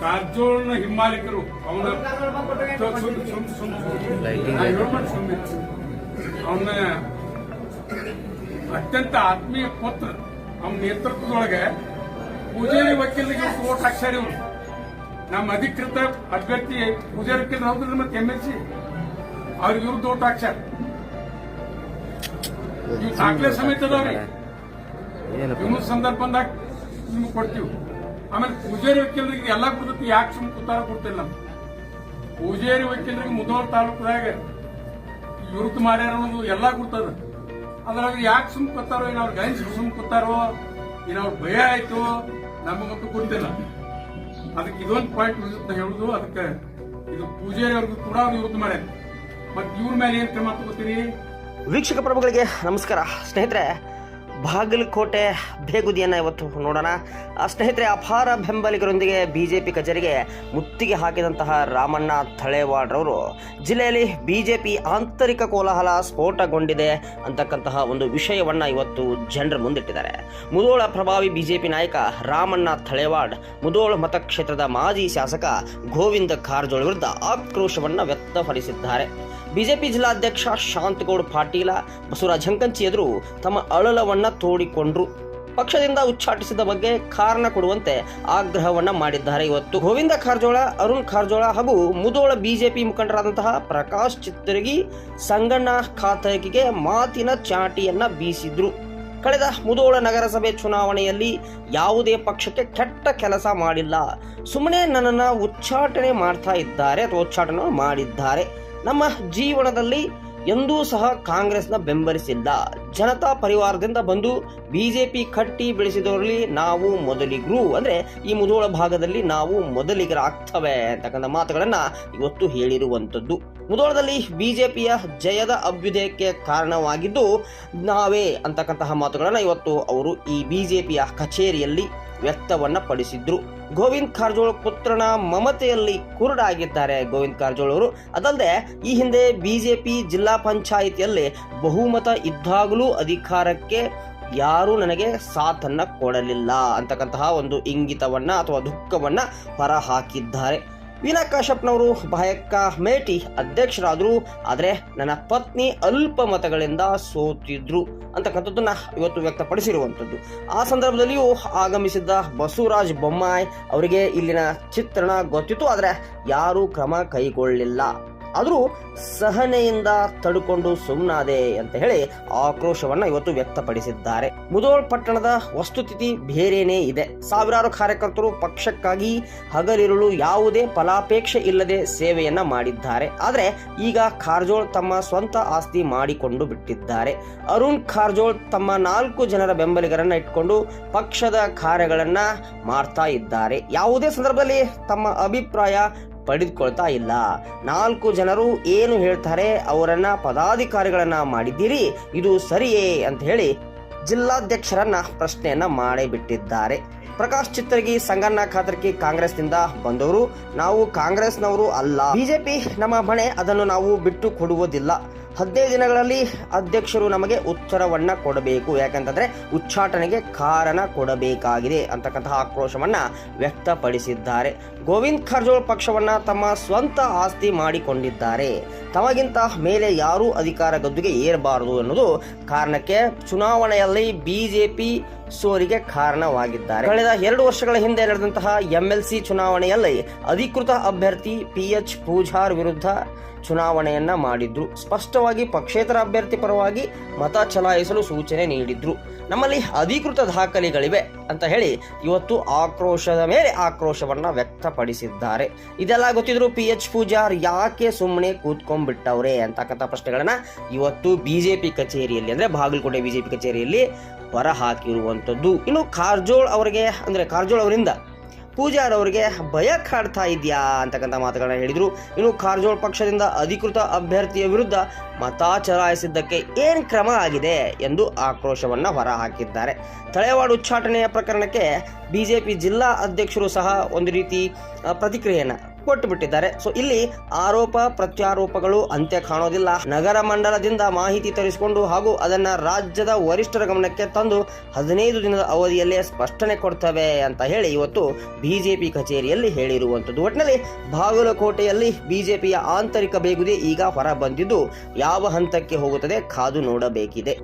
ಕಾರಜೋಳನ ಹಿಮ್ಮಾಲಿಕರು ಅವನ ಅವನ ಅತ್ಯಂತ ಆತ್ಮೀಯ ಪುತ್ರ ಅವನ ನೇತೃತ್ವದೊಳಗೆ ಪೂಜಾರಿ ವಕೀಲರಿಗೆ ಓಟ್ ಹಾಕ್ಸ್ಯಾರ ಇವರು ನಮ್ಮ ಅಧಿಕೃತ ಅಭ್ಯರ್ಥಿ ಪೂಜಾರಿ ವಕೀಲರು ಹೌದ್ರಿ ಮತ್ತೆ ಎಂ ಎಲ್ ಸಿ ಅವ್ರಿಗೆ ಇವ್ರದ್ದು ಓಟ್ ಹಾಕ್ಸ್ಯಾರ ಇವ್ ದಾಖಲೆ ಸಮೇತ ಅದಾವ್ರಿ ಇನ್ನೊಂದು ಸಂದರ್ಭ ಬಂದಾಗ ನಿಮ್ಗೆ ಕೊಡ್ತೀವಿ. ಆಮೇಲೆ ಪೂಜಾರಿ ವಕೀಲರಿಗೆ ಎಲ್ಲ ಕೊಡ್ತೈತಿ ಯಾಕೆ ಸುಮ್ಮನೆ ಕೂತಾರ ಕೊಡ್ತಿಲ್ಲ ಪೂಜಾರಿ ವಕೀಲರಿಗೆ ಮುದೋಳ ತಾಲೂಕದಾಗ ವಿರುದ್ಧ ಮಾಡ್ಯಾರ ಅನ್ನೋದು ಎಲ್ಲ ಕೊಡ್ತದ ಅದ್ರಾಗ ಯಾಕೆ ಸುಮ್ ಕೊತ್ತಾರೋ ಏನ್ ಅವ್ರ ಗಂಜ್ ಸುಮ್ ಕೊತ್ತಾರೋ ಏನ್ ಅವ್ರ ಭಯ ಆಯ್ತು ನಮಗಂತೂ ಗೊತ್ತಿಲ್ಲ. ಅದಕ್ಕೆ ಇದೊಂದು ಪಾಯಿಂಟ್ ಅಂತ ಹೇಳುದು, ಅದಕ್ಕೆ ಇದು ಪೂಜಾರಿ ಅವ್ರಿಗೂ ಕೂಡ ಇವ್ರದ್ದು ಮಾಡ್ಯಾರ. ಮತ್ತೆ ಇವ್ರ ಮೇಲೆ ಏನ್ ಕ್ರಮ ತಗೋತೀರಿ? ವೀಕ್ಷಕ ಪ್ರಭುಗಳಿಗೆ ನಮಸ್ಕಾರ. ಸ್ನೇಹಿತರೆ, ಬಾಗಲಕೋಟೆ ಬೇಗುದಿಯನ್ನು ಇವತ್ತು ನೋಡೋಣ. ಸ್ನೇಹಿತರೆ, ಅಪಾರ ಬೆಂಬಲಿಗರೊಂದಿಗೆ ಬಿಜೆಪಿ ಕಚೇರಿಗೆ ಮುತ್ತಿಗೆ ಹಾಕಿದಂತಹ ರಾಮಣ್ಣ ಥಳೇವಾಡ್ರವರು, ಜಿಲ್ಲೆಯಲ್ಲಿ ಬಿಜೆಪಿ ಆಂತರಿಕ ಕೋಲಾಹಲ ಸ್ಫೋಟಗೊಂಡಿದೆ ಅಂತಕ್ಕಂತಹ ಒಂದು ವಿಷಯವನ್ನ ಇವತ್ತು ಜನರ ಮುಂದಿಟ್ಟಿದ್ದಾರೆ. ಮುದೋಳ ಪ್ರಭಾವಿ ಬಿಜೆಪಿ ನಾಯಕ ರಾಮಣ್ಣ ಥಳೇವಾಡ್ ಮುದೋಳ ಮತಕ್ಷೇತ್ರದ ಮಾಜಿ ಶಾಸಕ ಗೋವಿಂದ ಕಾರಜೋಳ ವಿರುದ್ಧ ಆಕ್ರೋಶವನ್ನ ವ್ಯಕ್ತಪಡಿಸಿದ್ದಾರೆ. ಬಿಜೆಪಿ ಜಿಲ್ಲಾಧ್ಯಕ್ಷ ಶಾಂತಗೌಡ ಪಾಟೀಲ, ಬಸವರಾಜ್ ಹಂಕಂಚಿ ಎದುರು ತಮ್ಮ ಅಳಲವನ್ನ ತೋಡಿಕೊಂಡ್ರು. ಪಕ್ಷದಿಂದ ಉಚ್ಚಾಟಿಸಿದ ಬಗ್ಗೆ ಕಾರಣ ಕೊಡುವಂತೆ ಆಗ್ರಹವನ್ನ ಮಾಡಿದ್ದಾರೆ ಇವತ್ತು. ಗೋವಿಂದ ಕಾರಜೋಳ ಅರುಣ್ ಕಾರಜೋಳ ಹಾಗೂ ಮುದೋಳ ಬಿಜೆಪಿ ಮುಖಂಡರಾದಂತಹ ಪ್ರಕಾಶ್ ಚಿತ್ತರಗಿ ಸಂಗಣ್ಣ ಖಾತಕಿಗೆ ಮಾತಿನ ಚಾಟಿಯನ್ನ ಬೀಸಿದ್ರು. ಕಳೆದ ಮುದೋಳ ನಗರಸಭೆ ಚುನಾವಣೆಯಲ್ಲಿ ಯಾವುದೇ ಪಕ್ಷಕ್ಕೆ ಕೆಟ್ಟ ಕೆಲಸ ಮಾಡಿಲ್ಲ. ಸುಮ್ಮನೆ ನನ್ನನ್ನು ಉಚ್ಚಾಟನೆ ಮಾಡ್ತಾ ಇದ್ದಾರೆ ಅಥವಾ ಉಚ್ಚಾಟನೆ ಮಾಡಿದ್ದಾರೆ. ನಮ್ಮ ಜೀವನದಲ್ಲಿ ಎಂದೂ ಸಹ ಕಾಂಗ್ರೆಸ್ನ ಬೆಂಬಲಿಸಿಲ್ಲ. ಜನತಾ ಪರಿವಾರದಿಂದ ಬಂದು ಬಿಜೆಪಿ ಕಟ್ಟಿ ಬೆಳೆಸಿದವರಲ್ಲಿ ನಾವು ಮೊದಲಿಗರು. ಅಂದ್ರೆ ಈ ಮುದೋಳ ಭಾಗದಲ್ಲಿ ನಾವು ಮೊದಲಿಗರಾಗ್ತವೆ ಅಂತಕ್ಕಂಥ ಮಾತುಗಳನ್ನ ಇವತ್ತು ಹೇಳಿರುವಂಥದ್ದು. ಮುದೋಳದಲ್ಲಿ ಬಿಜೆಪಿಯ ಜಯದ ಅಭ್ಯುದಯಕ್ಕೆ ಕಾರಣವಾಗಿದ್ದು ನಾವೇ ಅಂತಕ್ಕಂತಹ ಮಾತುಗಳನ್ನು ಇವತ್ತು ಅವರು ಈ ಬಿಜೆಪಿಯ ಕಚೇರಿಯಲ್ಲಿ ವ್ಯಕ್ತವನ್ನ ಪಡಿಸಿದ್ರು ಗೋವಿಂದ್ ಕಾರಜೋಳ ಪುತ್ರನ ಮಮತೆಯಲ್ಲಿ ಕುರುಡಾಗಿದ್ದಾರೆ ಗೋವಿಂದ್ ಕಾರಜೋಳ ಅವರು ಅದಲ್ಲದೆ, ಈ ಹಿಂದೆ ಬಿಜೆಪಿ ಜಿಲ್ಲಾ ಪಂಚಾಯಿತಿಯಲ್ಲಿ ಬಹುಮತ ಇದ್ದಾಗಲೂ ಅಧಿಕಾರಕ್ಕೆ ಯಾರೂ ನನಗೆ ಸಾಥನ್ನ ಕೊಡಲಿಲ್ಲ ಅಂತಕ್ಕಂತಹ ಒಂದು ಇಂಗಿತವನ್ನ ಅಥವಾ ದುಃಖವನ್ನ ಹೊರ ವೀಣಾ ಕಾಶ್ಯಪ್ನವರು ಬಾಯಕ್ಕ ಮೇಟಿ ಅಧ್ಯಕ್ಷರಾದರು, ಆದರೆ ನನ್ನ ಪತ್ನಿ ಅಲ್ಪ ಮತಗಳಿಂದ ಸೋತಿದ್ರು ಅಂತಕ್ಕಂಥದ್ದನ್ನ ಇವತ್ತು ವ್ಯಕ್ತಪಡಿಸಿರುವಂಥದ್ದು. ಆ ಸಂದರ್ಭದಲ್ಲಿಯೂ ಆಗಮಿಸಿದ್ದ ಬಸವರಾಜ್ ಬೊಮ್ಮಾಯಿ ಅವರಿಗೆ ಇಲ್ಲಿನ ಚಿತ್ರಣ ಗೊತ್ತಿತ್ತು, ಆದರೆ ಯಾರೂ ಕ್ರಮ ಕೈಗೊಳ್ಳಲಿಲ್ಲ ಆದರೂ ಸಹನೆಯಿಂದ ತಡ್ಕೊಂಡು ಸುಮ್ಮನಾದೆ ಅಂತ ಹೇಳಿ ಆಕ್ರೋಶವನ್ನ ಇವತ್ತು ವ್ಯಕ್ತಪಡಿಸಿದ್ದಾರೆ. ಮುದೋಳ್ ಪಟ್ಟಣದ ವಸ್ತುಸ್ಥಿತಿ ಬೇರೇನೇ ಇದೆ. ಸಾವಿರಾರು ಕಾರ್ಯಕರ್ತರು ಪಕ್ಷಕ್ಕಾಗಿ ಹಗಲಿರುಳು ಯಾವುದೇ ಫಲಾಪೇಕ್ಷೆ ಇಲ್ಲದೆ ಸೇವೆಯನ್ನ ಮಾಡಿದ್ದಾರೆ. ಆದರೆ ಈಗ ಕಾರ್ಜೋಳ್ ತಮ್ಮ ಸ್ವಂತ ಆಸ್ತಿ ಮಾಡಿಕೊಂಡು ಬಿಟ್ಟಿದ್ದಾರೆ. ಅರುಣ್ ಕಾರ್ಜೋಳ್ ತಮ್ಮ ನಾಲ್ಕು ಜನರ ಬೆಂಬಲಿಗರನ್ನ ಇಟ್ಕೊಂಡು ಪಕ್ಷದ ಕಾರ್ಯಗಳನ್ನ ಮಾಡ್ತಾ ಇದ್ದಾರೆ. ಯಾವುದೇ ಸಂದರ್ಭದಲ್ಲಿ ತಮ್ಮ ಅಭಿಪ್ರಾಯ ಪಡೆದುಕೊಳ್ತಾ ಇಲ್ಲ. ನಾಲ್ಕು ಜನರು ಏನು ಹೇಳ್ತಾರೆ ಅವರನ್ನ ಪದಾಧಿಕಾರಿಗಳನ್ನ ಮಾಡಿದ್ದೀರಿ, ಇದು ಸರಿಯೇ ಅಂತ ಹೇಳಿ ಜಿಲ್ಲಾಧ್ಯಕ್ಷರನ್ನ ಪ್ರಶ್ನೆಯನ್ನ ಮಾಡಿಬಿಟ್ಟಿದ್ದಾರೆ ಪ್ರಕಾಶ್ ಚಿತ್ರಗಿ ಸಂಗಣ್ಣ ಖಾತರ್ಕಿ ಕಾಂಗ್ರೆಸ್ನಿಂದ ಬಂದವರು. ನಾವು ಕಾಂಗ್ರೆಸ್ನವರು ಅಲ್ಲ. ಬಿಜೆಪಿ ನಮ್ಮ ಮನೆ ಅದನ್ನು ನಾವು ಬಿಟ್ಟು ಕೊಡುವುದಿಲ್ಲ. ಹದಿನೈದು ದಿನಗಳಲ್ಲಿ ಅಧ್ಯಕ್ಷರು ನಮಗೆ ಉತ್ತರವನ್ನು ಕೊಡಬೇಕು. ಯಾಕಂತಂದ್ರೆ ಉಚ್ಚಾಟನೆಗೆ ಕಾರಣ ಕೊಡಬೇಕಾಗಿದೆ ಅಂತಕ್ಕಂತಹ ಆಕ್ರೋಶವನ್ನ ವ್ಯಕ್ತಪಡಿಸಿದ್ದಾರೆ. ಗೋವಿಂದ್ ಖರ್ಜೋಳ್ ಪಕ್ಷವನ್ನ ತಮ್ಮ ಸ್ವಂತ ಆಸ್ತಿ ಮಾಡಿಕೊಂಡಿದ್ದಾರೆ. ತಮಗಿಂತ ಮೇಲೆ ಯಾರೂ ಅಧಿಕಾರ ಗದ್ದುಗೆ ಏರಬಾರದು ಅನ್ನೋದು ಕಾರಣಕ್ಕೆ ಚುನಾವಣೆಯಲ್ಲಿ ಬಿಜೆಪಿ ಸೋರಿಗೆ ಕಾರಣವಾಗಿದ್ದಾರೆ. ಕಳೆದ ಎರಡು ವರ್ಷಗಳ ಹಿಂದೆ ನಡೆದಂತಹ ಎಂಎಲ್ಸಿ ಚುನಾವಣೆಯಲ್ಲಿ ಅಧಿಕೃತ ಅಭ್ಯರ್ಥಿ ಪಿ ಎಚ್ ಪೂಜಾರ್ ವಿರುದ್ಧ ಚುನಾವಣೆಯನ್ನ ಮಾಡಿದ್ರು. ಸ್ಪಷ್ಟವಾಗಿ ಪಕ್ಷೇತರ ಅಭ್ಯರ್ಥಿ ಪರವಾಗಿ ಮತ ಚಲಾಯಿಸಲು ಸೂಚನೆ ನೀಡಿದ್ರು. ನಮ್ಮಲ್ಲಿ ಅಧಿಕೃತ ದಾಖಲೆಗಳಿವೆ ಅಂತ ಹೇಳಿ ಇವತ್ತು ಆಕ್ರೋಶದ ಮೇಲೆ ಆಕ್ರೋಶವನ್ನ ವ್ಯಕ್ತಪಡಿಸಿದ್ದಾರೆ. ಇದೆಲ್ಲ ಗೊತ್ತಿದ್ರು ಪಿ ಎಚ್ ಪೂಜಾರ್ ಯಾಕೆ ಸುಮ್ಮನೆ ಕೂತ್ಕೊಂಡ್ಬಿಟ್ಟವ್ರೆ ಅಂತಕ್ಕಂಥ ಪ್ರಶ್ನೆಗಳನ್ನ ಇವತ್ತು ಬಿಜೆಪಿ ಕಚೇರಿಯಲ್ಲಿ, ಅಂದ್ರೆ ಬಾಗಲಕೋಟೆ ಬಿಜೆಪಿ ಕಚೇರಿಯಲ್ಲಿ ಹೊರ ಹಾಕಿರುವಂಥದ್ದು ಇನ್ನು ಕಾರ್ಜೋಳ್ ಅವರಿಗೆ, ಅಂದ್ರೆ ಕಾರ್ಜೋಳ್ ಅವರಿಂದ ಪೂಜಾರ್ ಅವರಿಗೆ ಭಯ ಕಾಡ್ತಾ ಇದೆಯಾ ಅಂತಕ್ಕಂಥ ಮಾತುಗಳನ್ನ ಹೇಳಿದರು. ಇನ್ನು ಕಾರಜೋಳ್ ಪಕ್ಷದಿಂದ ಅಧಿಕೃತ ಅಭ್ಯರ್ಥಿಯ ವಿರುದ್ಧ ಮತ ಚಲಾಯಿಸಿದ್ದಕ್ಕೆ ಏನು ಕ್ರಮ ಆಗಿದೆ ಎಂದು ಆಕ್ರೋಶವನ್ನು ಹೊರಹಾಕಿದ್ದಾರೆ. ಹಾಕಿದ್ದಾರೆ ತಳೆವಾಡ ಉಚ್ಚಾಟನೆಯ ಪ್ರಕರಣಕ್ಕೆ ಬಿಜೆಪಿ ಜಿಲ್ಲಾ ಅಧ್ಯಕ್ಷರು ಸಹ ಒಂದು ರೀತಿ ಪ್ರತಿಕ್ರಿಯೆಯನ್ನ ಕೊಟ್ಟು ಬಿಟ್ಟಿದ್ದಾರೆ ಸೊ ಇಲ್ಲಿ ಆರೋಪ, ಪ್ರತ್ಯಾರೋಪಗಳು ಅಂತ್ಯ ಕಾಣೋದಿಲ್ಲ. ನಗರ ಮಂಡಲದಿಂದ ಮಾಹಿತಿ ತರಿಸಿಕೊಂಡು ಹಾಗೂ ಅದನ್ನ ರಾಜ್ಯದ ವರಿಷ್ಠರ ಗಮನಕ್ಕೆ ತಂದು ಹದಿನೈದು ದಿನದ ಅವಧಿಯಲ್ಲೇ ಸ್ಪಷ್ಟನೆ ಕೊಡ್ತವೆ ಅಂತ ಹೇಳಿ ಇವತ್ತು ಬಿಜೆಪಿ ಕಚೇರಿಯಲ್ಲಿ ಹೇಳಿರುವಂತದ್ದು ಒಟ್ಟಿನಲ್ಲಿ ಬಾಗಲಕೋಟೆಯಲ್ಲಿ ಬಿಜೆಪಿಯ ಆಂತರಿಕ ಬೇಗುದಿ ಈಗ ಹೊರ ಬಂದಿದ್ದು ಯಾವ ಹಂತಕ್ಕೆ ಹೋಗುತ್ತದೆ ಕಾದು ನೋಡಬೇಕಿದೆ.